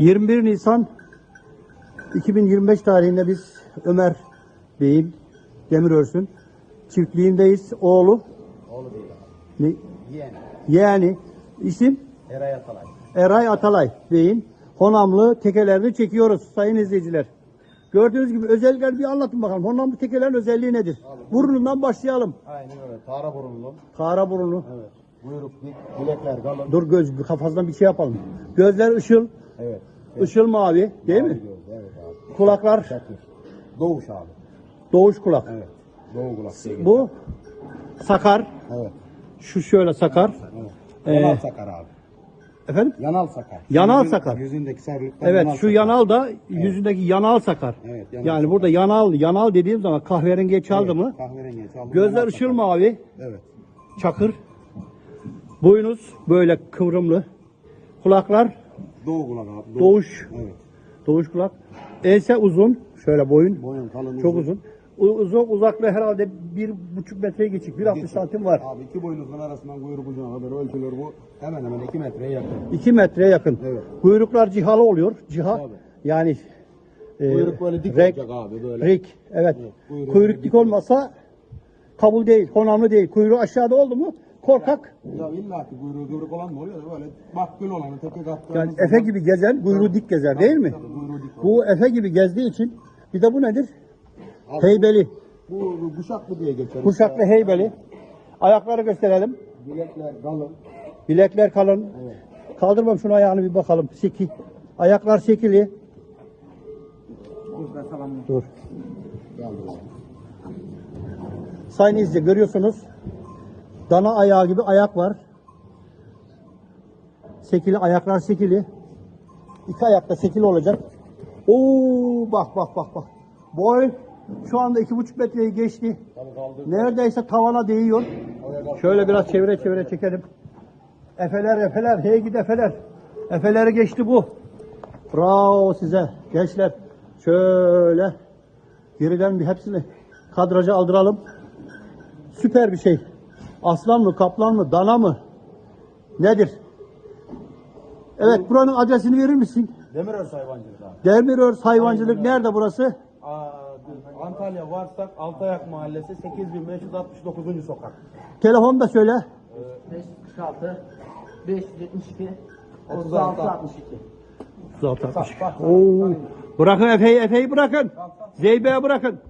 21 Nisan 2025 tarihinde biz Ömer Bey'in Demirörs'ün çiftliğindeyiz. Oğlu Oğlu değil. ne? Yeğen. yeğeni isim Eray Atalay. Eray Atalay Bey'in Honamlı tekelerini çekiyoruz sayın izleyiciler. Gördüğünüz gibi özellikler bir anlatın bakalım. Honamlı tekelerin özelliği nedir? Burnundan başlayalım. Aynen öyle. Tara burunlu. Kara burunlu. Evet. Buyruk dik. Bilekler kalın. Dur göz kafasından bir şey yapalım. Gözler ışıl, Evet. Işıl mavi değil mi? Evet abi. Kulaklar Çakır. Doğuş abi. doğuş kulak. Evet. Doğu kulak diye geçer. Bu sakar. Evet. Şu şöyle sakar. Evet. Ee, Yanal sakar abi. Efendim? Yanal sakar. Yanal Yüzün- sakar. Yüzündeki sarılıktan Evet yanal şu sakar. yanal da yüzündeki yanal sakar. Evet, yanal yani sakar. burada yanal yanal dediğim zaman kahverengiye çaldı Evet, mı? Kahverengi çaldı. Gözler yanal ışıl sakar. mavi, Evet. çakır. Boynuz böyle kıvrımlı. Kulaklar Doğu kulak abi. Doğu. doğuş, Evet. doğuş kulak. Ense uzun, şöyle boyun Boyun kalın çok uzun. Uzun uzaklığı herhalde bir buçuk metreye geçik. Bir 60 santim var. Abi iki boynuzun arasından kuyruk ucuna kadar ölçülür bu. Hemen hemen iki metreye yakın. 2 metreye yakın. Evet. Kuyruklar cihalı oluyor. Ciha Tabii. yani e, Kuyruk böyle dik rek, olacak abi böyle. Rik, evet. Evet, kuyruğu Kuyruk dik dik olmasa kabul değil, honamlı değil. Kuyruğu aşağıda oldu mu korkak. Ya illa ki kuyruğu kıvrık olan mı oluyor da böyle bakgül olanı teke kattığımız Yani Efe gibi gezen kuyruğu dik gezer değil mi? Tabii, kuyruğu dik Bu Efe gibi gezdiği için bir de bu nedir? Abi, Heybeli. Bu, bu kuşaklı diye geçer. Kuşaklı heybeli. Ayakları gösterelim. Bilekler kalın. Bilekler kalın. Evet. Kaldırmam şunu ayağını bir bakalım. Seki. Ayaklar sekili. Burada salam Dur. Sayın izleyici görüyorsunuz. Dana ayağı gibi ayak var. Sekili ayaklar sekili. İki ayakta sekili olacak. Oo bak bak bak bak. Boy şu anda iki buçuk metreyi geçti. Neredeyse tavana değiyor. Şöyle biraz çevire çevire çekelim. Efeler efeler hey gidi efeler. Efeleri geçti bu. Bravo size gençler. Şöyle geriden bir hepsini kadraja aldıralım. Süper bir şey. Aslan mı, kaplan mı, dana mı? Nedir? Evet, buranın adresini verir misin? Demirörs hayvancılık abi. Demirörs hayvancılık nerede burası? Aa, Antalya Varsak Altayak Mahallesi 8569. sokak. Telefonu da söyle. 546 572 36, 36 62 Zaten. Oo. Bırakın Efe'yi, Efe'yi bırakın. Zeybe'ye bırakın.